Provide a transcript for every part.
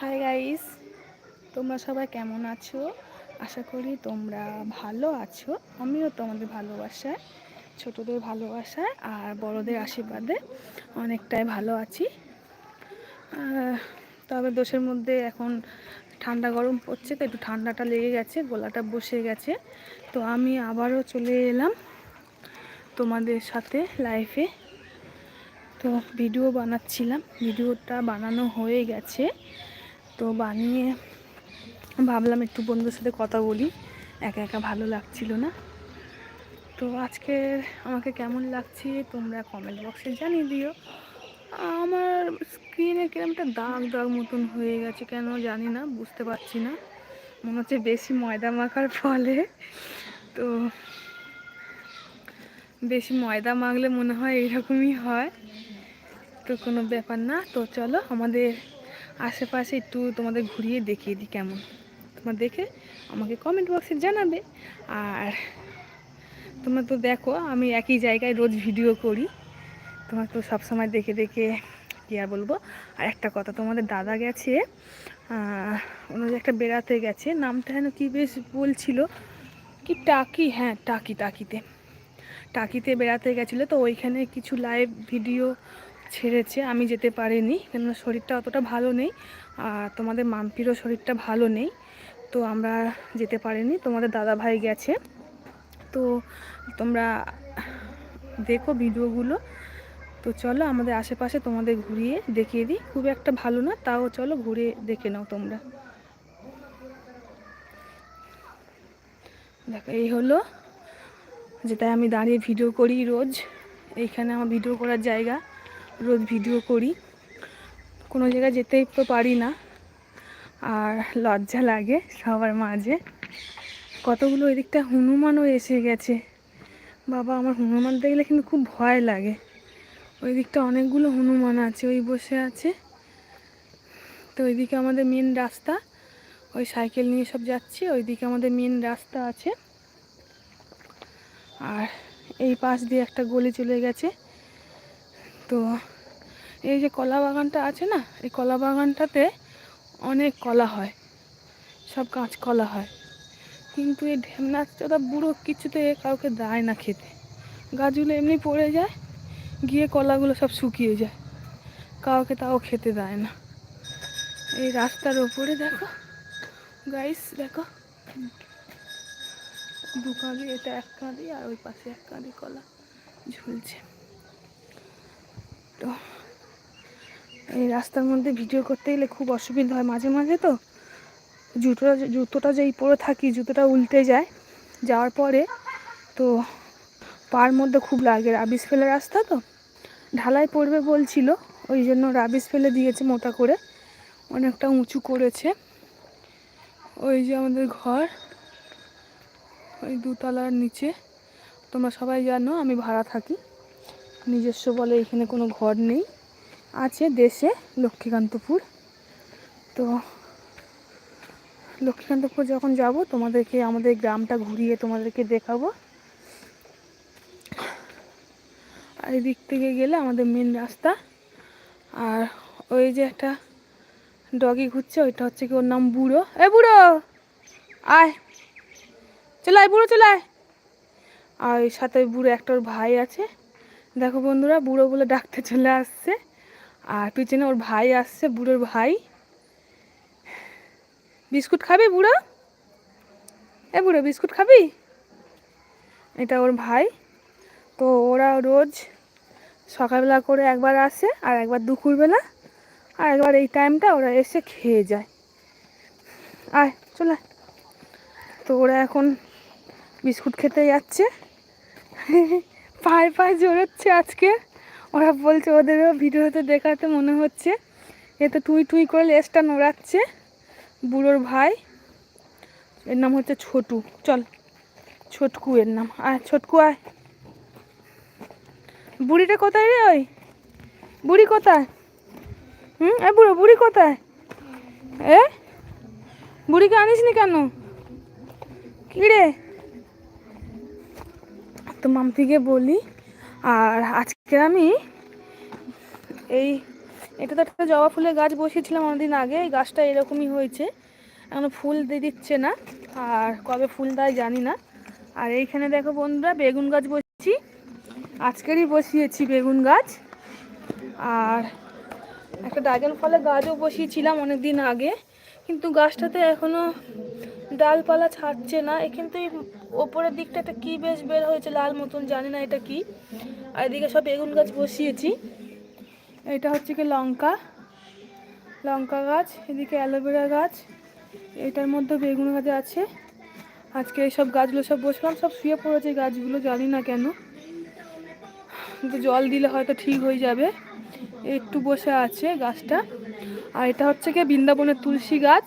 Hi guys তোমরা সবাই কেমন আছো? আশা করি তোমরা ভালো আছো। আমিও তোমাদের ভালোবাসায়, ছোটদের ভালোবাসায় আর বড়দের আশীর্বাদে অনেকটাই ভালো আছি। তবে দোষের মধ্যে এখন ঠান্ডা গরম পড়ছে, তো একটু ঠান্ডাটা লেগে গেছে, গলাটা বসে গেছে। তো আমি আবারও চলে এলাম তোমাদের সাথে লাইফে তো ভিডিও বানাচ্ছিলাম ভিডিওটা বানানো হয়ে গেছে। তো বানিয়ে ভাবলাম একটু বন্ধুর সাথে কথা বলি। একা একা ভালো লাগছিল না। তো আজকে আমাকে কেমন লাগছে তোমরা কমেন্ট বক্সে জানিয়ে দিও। আমার স্ক্রিনে কিরম একটা দাগ দাগ মতন হয়ে গেছে কেন জানি না, বুঝতে পারছি না। মনে হচ্ছে বেশি ময়দা মাখার ফলে। তো বেশি ময়দা মাখলে মনে হয় এরকমই হয়। তো কোনো ব্যাপার না। তো চলো আমাদের আশেপাশে একটু তোমাদের ঘুরিয়ে দেখিয়ে দিই কেমন। তোমার দেখে আমাকে কমেন্ট বক্সে জানাবে। আর তোমরা তো দেখো, আমি একই জায়গায় রোজ ভিডিও করি। তোমার তো সবসময় দেখে দেখে, কী আর বলব? আর একটা কথা, তোমাদের দাদা গেছে অন্য একটা বেড়াতে গেছে, নামটা যেন কী বেশ বলছিল, কি টাকি হ্যাঁ টাকি, টাকিতে। টাকিতে বেড়াতে গেছিল, তো ওইখানে কিছু লাইভ ভিডিও ছেড়েছে, আমি যেতে পারিনি, কেননা শরীরটা অতটা ভালো নেই, আর তোমাদের মাম্পিরও শরীরটা ভালো নেই, তো আমরা যেতে পারিনি, তোমাদের দাদা ভাই গেছে। তো তোমরা দেখো ভিডিওগুলো, তো চলো আমাদের আশেপাশে তোমাদের ঘুরিয়ে দেখিয়ে দিই, খুব একটা ভালো না, তাও চলো ঘুরে দেখে নাও তোমরা। দেখো, এই হলো যেটাই আমি দাঁড়িয়ে ভিডিও করি রোজ, এইখানে আমার ভিডিও করার জায়গা। রোজ ভিডিও করি। কোনো জায়গায় যেতেই তো পারি না। আর লজ্জা লাগে সবার মাঝে। কতগুলো ওই দিকটা হনুমানও এসে গেছে। বাবা, আমার হনুমান দেখলে কিন্তু খুব ভয় লাগে। ওই দিকটা অনেকগুলো হনুমান আছে, ওই বসে আছে। তো ওইদিকে আমাদের মেন রাস্তা, ওই সাইকেল নিয়ে সব যাচ্ছি, ওইদিকে আমাদের মেন রাস্তা আছে। আর এই পাশ দিয়ে একটা গলি চলে গেছে। তো এই যে কলা বাগানটা আছে না, এই কলা বাগানটাতে অনেক কলা হয়, সব কাঁচ কলা হয়। কিন্তু এই ঢেমনাচটা বুড়ো কিছুতে কাউকে দেয় না খেতে। গাছগুলো এমনি পড়ে যায়, গিয়ে কলাগুলো সব শুকিয়ে যায়, কাউকে তাও খেতে দেয় না। এই রাস্তার ওপরে দেখো গাইস দেখো। দু কাঁদি এটা, এক কাঁদি আর ওই পাশে এক কাঁদি কলা ঝুলছে। তো এই রাস্তার মধ্যে ভিডিও করতে গেলে খুব অসুবিধা হয়। মাঝে মাঝে তো জুতোটা জুতোটা যেই পরে থাকি, জুতোটা উল্টে যায়। যাওয়ার পরে তো পার মধ্যে খুব লাগে। রাবিস ফেলে রাস্তা তো, ঢালাই পড়বে বলছিল। ওই জন্য রাবিস ফেলে দিয়েছে মোটা করে। অনেকটা উঁচু করেছে। ওই যে আমাদের ঘর, ওই দুতলার নিচে। তোমরা সবাই জানো, আমি ভাড়া থাকি। নিজস্ব বলে এখানে কোনো ঘর নেই। আছে দেশে লক্ষ্মীকান্তপুর। তো লক্ষ্মীকান্তপুর যখন যাব, তোমাদেরকে আমাদের গ্রামটা ঘুরিয়ে তোমাদেরকে দেখাবো। আর দিক থেকে গেলে আমাদের মেন রাস্তা। আর ওই যে একটা ডগি ঘুরছে, ওইটা হচ্ছে কি ওর নাম বুড়ো। এ বুড়ো! আয়! চলে আয়, বুড়ো চলে আয়! আর সাথে বুড়ো একটা ওর ভাই আছে। দেখো বন্ধুরা, বুড়ো বলে ডাকতে চলে আসছে। আর পিছনে ওর ভাই আসছে, বুড়োর ভাই। বিস্কুট খাবি বুড়ো? এ বুড়ো, বিস্কুট খাবি? এটা ওর ভাই। তো ওরা রোজ সকালবেলা করে একবার আসে আর একবার দুপুরবেলা। আর একবার এই টাইমটা ওরা এসে খেয়ে যায়। আয়, চলে তো ওরা এখন বিস্কুট খেতে যাচ্ছে। পায়ে পায়ে জোরাচ্ছে আজকে। ওরা বলছে ওদেরও ভিডিওতে দেখাতে মনে হচ্ছে। এ তো টুই টুই করে লেসটা নোড়াচ্ছে বুড়োর ভাই। এর নাম হচ্ছে ছোটু। চল, ছোটকু এর নাম। আয়, ছোটকু আয়। বুড়িটা কোথায় রে ওই? বুড়ি কোথায়? হুম? এ বুড়ো, বুড়ি কোথায়? এ? বুড়িকে আনিস নি কেন? কী রে? তো মাম্পিকে বলি, আর আজকে আমি এই এটা তো একটা জবা ফুলের গাছ বসিয়েছিলাম অনেকদিন আগে, এই গাছটা এরকমই হয়েছে, এখনও ফুল দিয়ে দিচ্ছে না, আর কবে ফুল দেয় জানি না। আর এইখানে দেখো বন্ধুরা, বেগুন গাছ বসছি, আজকেরই বসিয়েছি বেগুন গাছ, আর একটা ড্রাগন ফলের গাছও বসিয়েছিলাম অনেক দিন আগে, কিন্তু গাছটাতে এখনও ডালপালা ছাড়ছে না এখান থেকে ওপরের দিকটা একটা কী বেশ বের হয়েছে লাল মতন জানি না এটা কি। আর এদিকে সব বেগুন গাছ বসিয়েছি। এটা হচ্ছে কি লঙ্কা। লঙ্কা গাছ, এদিকে অ্যালোভেরা গাছ, এটার মধ্যে বেগুন গাছ আছে। আজকে এইসব গাছগুলো সব বসলাম, সব শুয়ে পড়েছে গাছগুলো, জানি না কেন। কিন্তু জল দিলে হয়তো ঠিক হয়ে যাবে। একটু বসে আছে গাছটা। আর এটা হচ্ছে কি বৃন্দাবনের তুলসী গাছ।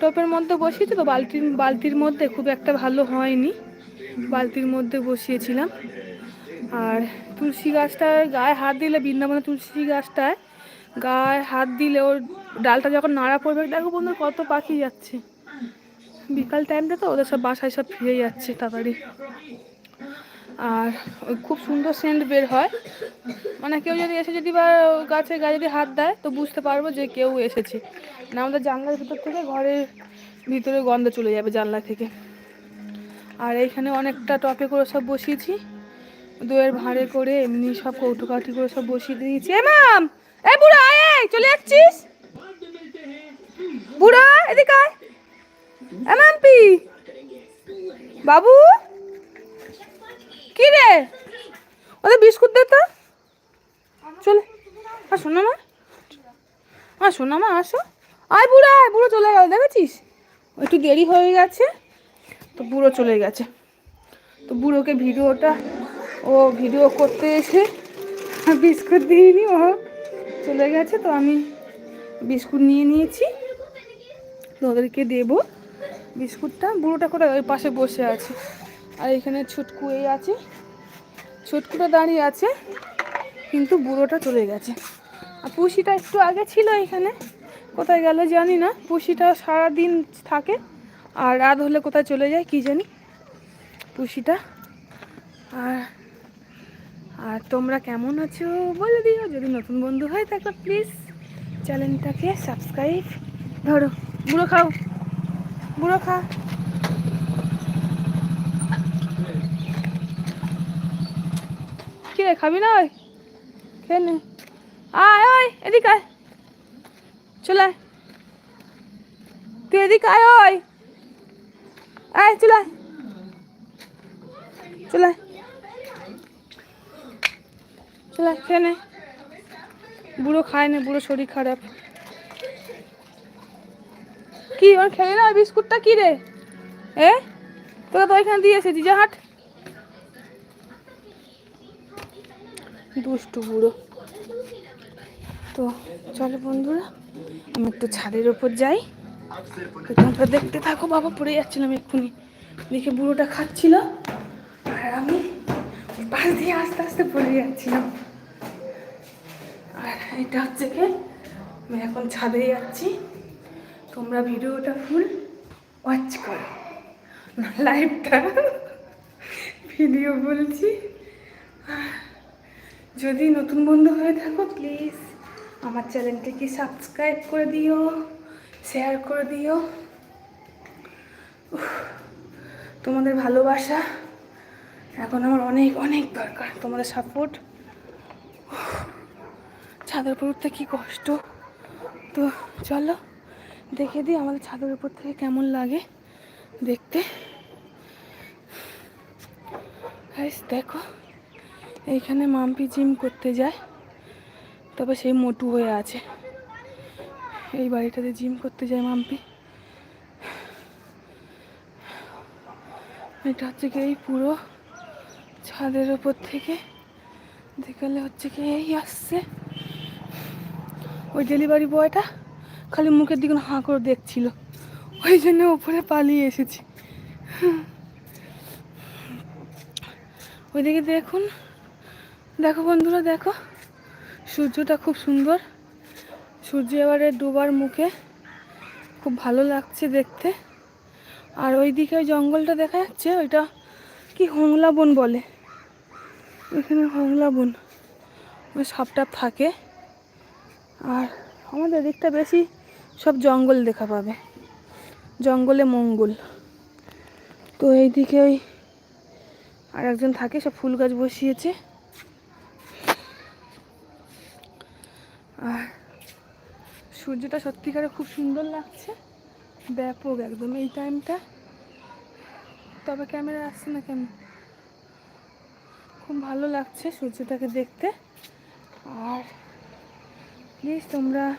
টপের মধ্যে বসিয়েছি তো, বালতির বালতির মধ্যে খুব একটা ভালো হয়নি। বালতির মধ্যে বসিয়েছিলাম। আর তুলসী গাছটায় গায়ে হাত দিলে বৃন্দাবনে তুলসী গাছটায় গায়ে হাত দিলে ওর ডালটা যখন নাড়া পড়বে, দেখো বন্ধু কত পাখি যাচ্ছে। বিকাল টাইমটা তো ওদের সব বাসায় সব ফিরে যাচ্ছে তাড়াতাড়ি। আর ওই খুব সুন্দর সেন্ট বের হয়। মানে কেউ যদি এসে যদি বা গাছে গায়ে যদি হাত দেয়, তো বুঝতে পারব যে কেউ এসেছে। না আমাদের জানলার ভিতর থেকে ঘরের ভিতরে গন্ধ চলে যাবে জানলা থেকে। আর এইখানে অনেকটা টপে করে সব বসিয়েছি। দইয়ের ভাঁড়ে করে এমনি সব কৌটো কাঠি করে সব বসিয়ে দিয়েছি। এ মাম! এ বুড়া আয় চলে যাচ্ছিস? বুড়া, এদিকে আয়। এ মাম্পি! বাবু! কি রে? ওদের বিস্কুট দে তো। চলে। আসো না মা। আসো না মা আসো আয় বুড়া, আয়। বুড়ো চলে গেল, দেখেছিস? একটু দেরি হয়ে গেছে, তো বুড়ো চলে গেছে। তো বুড়োকে ভিডিওটা, ও ভিডিও করতে এসে বিস্কুট দিইনি, ও চলে গেছে। তো আমি বিস্কুট নিয়ে নিয়েছি। তো ওদেরকে দেবো বিস্কুটটা। বুড়োটা করে ওই পাশে বসে আছে। আর এখানে ছুটকু এই আছে। ছুটকুটা দাঁড়িয়ে আছে, কিন্তু বুড়োটা চলে গেছে। আর পুষিটা একটু আগে ছিল এখানে, কোথায় গেল জানি না। পুষিটা সারা দিন থাকে, আর রাত হলে কোথায় চলে যায় কি জানি পুষিটা। আর আর তোমরা কেমন আছো বলে দিও, যদি নতুন বন্ধু হয় থাকো প্লিজ চ্যানেলটাকে সাবস্ক্রাইব ধরো। বুড়ো খাও, বুড়ো খা। রে, খাবি না ওই? খেয়ে আয় ওই এদিকে আয়। চলে তুই এদিকে আয় ওই। আয়, চলে। চলে চলে খেয়ে নে। বুড়ো খায় না, বুড়ো শরীর খারাপ। কি, ওর খেলে না বিস্কুটটা কি রে? এ? তোকে তো ওইখানে দিয়ে এসেছি যা হাট দুষ্টু বুড়ো। তো চলো বন্ধুরা, আমি একটু ছাদের ওপর যাই। তোমরা দেখতে থাকো, বাবা পড়ে যাচ্ছিলাম এক্ষুনি। দেখে বুড়োটা খাচ্ছিল, আর আমি পাশ দিয়ে আস্তে আস্তে পড়ে যাচ্ছিলাম। আর এটা হচ্ছে কি, আমি এখন ছাদে যাচ্ছি। তোমরা ভিডিওটা ফুল ওয়াচ করো। লাইভটা ভিডিও বলছি। যদি নতুন বন্ধু হয়ে থাকো প্লিজ আমার চ্যানেলটিকে সাবস্ক্রাইব করে দিও শেয়ার করে দিও। তোমাদের ভালোবাসা এখন আমার অনেক অনেক দরকার। তোমাদের সাপোর্ট ছাদের উপর উঠতে কী কষ্ট। তো চলো, দেখে দিই আমাদের ছাদের উপর থেকে কেমন লাগে দেখতে। দেখো। এইখানে মাম্পি জিম করতে যায়, তবে সেই মোটু হয়ে আছে। এই বাড়িটাতে জিম করতে যায় মাম্পি। এটা হচ্ছে কি এই পুরো ছাদের ওপর থেকে, দেখালে হচ্ছে কি এই আসছে। ওই ডেলিভারি বয়টা খালি মুখের দিকে হাঁ করে দেখছিল, ওই জন্য ওপরে পালিয়ে এসেছি। ওইদিকে দেখুন দেখো বন্ধুরা, দেখো। সূর্যটা খুব সুন্দর। সূর্য এবারে ডোবার মুখে। খুব ভালো লাগছে দেখতে। আর ওই জঙ্গলটা দেখা যাচ্ছে, ওইটা কি হোংলা বন বলে। এখানে হোংলা বন। ওই সাপটাপ থাকে। আর আমাদের দিকটা বেশি সব জঙ্গল দেখা পাবে। জঙ্গলে মঙ্গল। তো এইদিকে ওই আর একজন থাকে সব ফুল গাছ বসিয়েছে। আর সূর্যটা সত্যিকারে খুব সুন্দর লাগছে। ব্যাপক একদম এই টাইমটা তবে ক্যামেরা আসছে না কেন? খুব ভালো লাগছে সূর্যটাকে দেখতে। আর প্লিজ তোমরা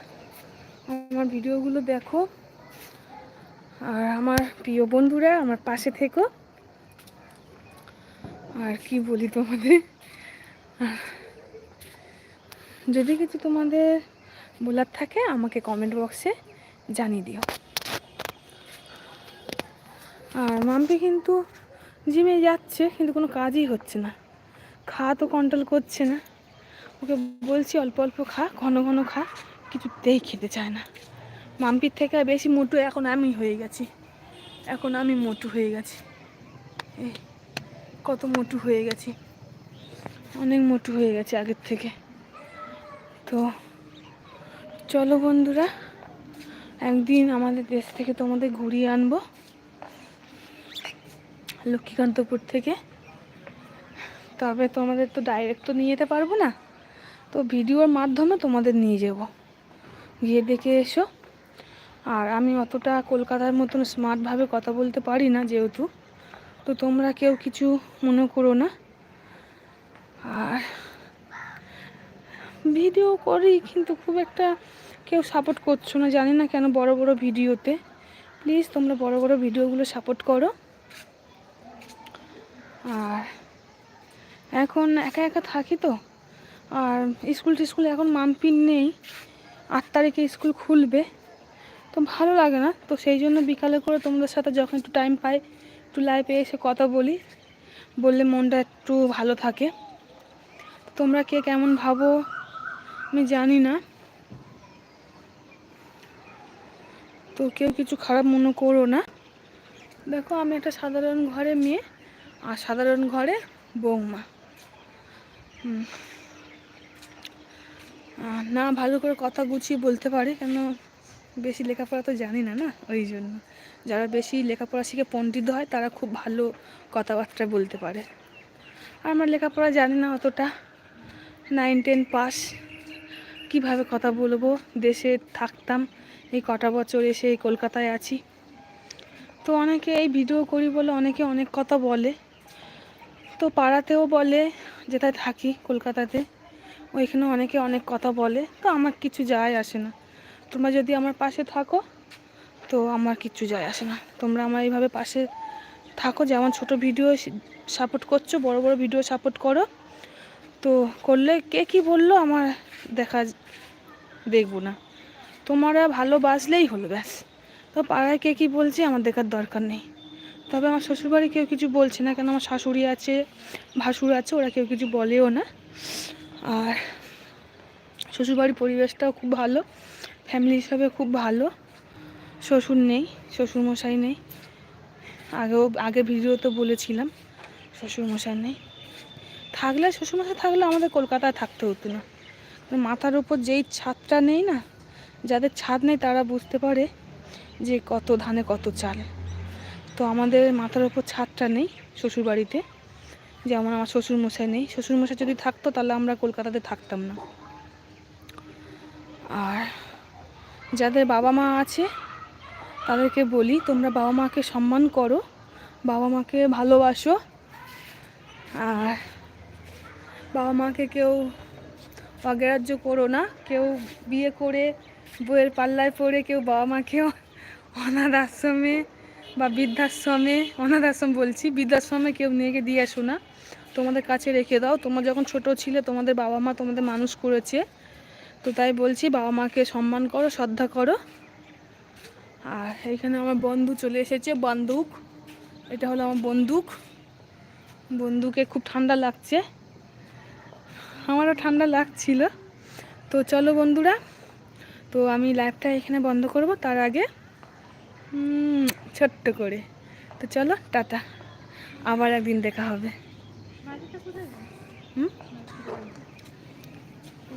আমার ভিডিওগুলো দেখো। আর আমার প্রিয় বন্ধুরা, আমার পাশে থেকো। আর কি বলি তোমাদের? যদি কিছু তোমাদের বলার থাকে, আমাকে কমেন্ট বক্সে জানিয়ে দিও। আর মাম্পি কিন্তু জিমে যাচ্ছে, কিন্তু কোনো কাজই হচ্ছে না। খা তো কন্ট্রোল করছে না। ওকে বলছি অল্প অল্প খা, ঘন ঘন খা, কিছুতেই খেতে চায় না। মাম্পির থেকে বেশি মোটু এখন আমি হয়ে গেছি। এখন আমি মোটু হয়ে গেছি। কত মোটু হয়ে গেছি। অনেক মোটু হয়ে গেছে আগের থেকে। তো চলো বন্ধুরা, একদিন আমাদের দেশ থেকে তোমাদের ঘুরিয়ে আনব লক্ষ্মীকান্তপুর থেকে। তবে তোমাদের তো ডাইরেক্ট তো নিয়ে যেতে পারব না, তো ভিডিওর মাধ্যমে তোমাদের নিয়ে যাব। গিয়ে দেখে এসো। আর আমি অতটা কলকাতার মতন স্মার্টভাবে কথা বলতে পারি না যেহেতু, তো তোমরা কেউ কিছু মনে করো না। আর ভিডিও করি, কিন্তু খুব একটা কেউ সাপোর্ট করছ না, জানি না কেন বড় বড় ভিডিওতে। প্লিজ তোমরা বড় বড় ভিডিওগুলো সাপোর্ট করো। আর এখন একা একা থাকি তো, আর স্কুল টিস্কুল এখন মাম্পিন নেই। আট তারিখে স্কুল খুলবে। তো ভালো লাগে না, তো সেই জন্য বিকালে করে তোমাদের সাথে যখন একটু টাইম পাই, একটু লাইভে এসে কথা বলি। বললে মনটা একটু ভালো থাকে। তোমরা কে কেমন ভাবো? আমি জানি না। তো কেউ কিছু খারাপ মনে করো না। দেখো, আমি একটা সাধারণ ঘরে মেয়ে আর সাধারণ ঘরে বৌমা। না, ভালো করে কথা গুছিয়ে বলতে পারি, কেন বেশি লেখাপড়া তো জানি না না? ওই জন্য। যারা বেশি লেখাপড়া শিখে পণ্ডিত হয়, তারা খুব ভালো কথাবার্তা বলতে পারে। আর আমার লেখাপড়া জানি না অতটা। নাইন টেন পাস কীভাবে কথা বলব? দেশে থাকতাম, এই কটা বছর এসে এই কলকাতায় আছি। তো অনেকে এই ভিডিও করি বলে অনেকে অনেক কথা বলে। তো পাড়াতেও বলে যেটায় থাকি কলকাতাতে, ওইখানে অনেকে অনেক কথা বলে। তো আমার কিছু যায় আসে না। তোমরা যদি আমার পাশে থাকো, তো আমার কিচ্ছু যায় আসে না। তোমরা আমার এইভাবে পাশে থাকো, যেমন ছোট ভিডিও সাপোর্ট করছ, বড় বড় ভিডিও সাপোর্ট করো। তো করলে কে কি বলল আমার দেখা দেখব না। তোমরা ভালোবাসলেই হলো, ব্যাস। তো পাড়ায় কে কী বলছে আমার দেখার দরকার নেই। তবে আমার শ্বশুরবাড়ি কেউ কিছু বলছে না, কেন আমার শাশুড়ি আছে, ভাসুর আছে, ওরা কেউ কিছু বলেও না। আর শ্বশুরবাড়ির পরিবেশটাও খুব ভালো ফ্যামিলি হিসাবে খুব ভালো। শ্বশুর নেই, শ্বশুরমশাই নেই। আগেও, আগে ভিডিও তো বলেছিলাম, শ্বশুরমশাই নেই। থাকলে, শ্বশুরমশাই থাকলে আমাদের কলকাতায় থাকতে হতো না। মানে মাথার উপর যেই ছাদটা নেই না, যাদের ছাদ নেই তারা বুঝতে পারে যে কত ধানে কত চাল। তো আমাদের মাথার উপর ছাদটা নেই শ্বশুরবাড়িতে। যেমন আমার শ্বশুরমশাই নেই। শ্বশুরমশাই যদি থাকতো তাহলে আমরা কলকাতাতে থাকতাম না। আর যাদের বাবা মা আছে, তাদেরকে বলি, তোমরা বাবা মাকে সম্মান করো, বাবা মাকে ভালোবাসো। আর বাবা মাকে কেউ অগ্রাহ্য করো না। কেউ বিয়ে করে বইয়ের পাল্লায় পড়ে কেউ বাবা মাকে অনাথ আশ্রমে বা বৃদ্ধাশ্রমে অনাথ আশ্রম বলছি, বৃদ্ধাশ্রমে কেউ নিয়ে দিয়ে আসো না। তোমাদের কাছে রেখে দাও। তোমরা যখন ছোট ছিলে, তোমাদের বাবা মা তোমাদের মানুষ করেছে। তো তাই বলছি বাবা মাকে সম্মান করো, শ্রদ্ধা করো। আর এখানে আমার বন্ধু চলে এসেছে, বন্দুক। এটা হলো আমার বন্দুক। বন্দুকে খুব ঠান্ডা লাগছে। আমারও ঠান্ডা লাগছিল। তো চলো বন্ধুরা তো আমি লাইভটা এখানে বন্ধ করব তার আগে ছোট্ট করে। তো চলো টাটা। আবার একদিন দেখা হবে। হুম?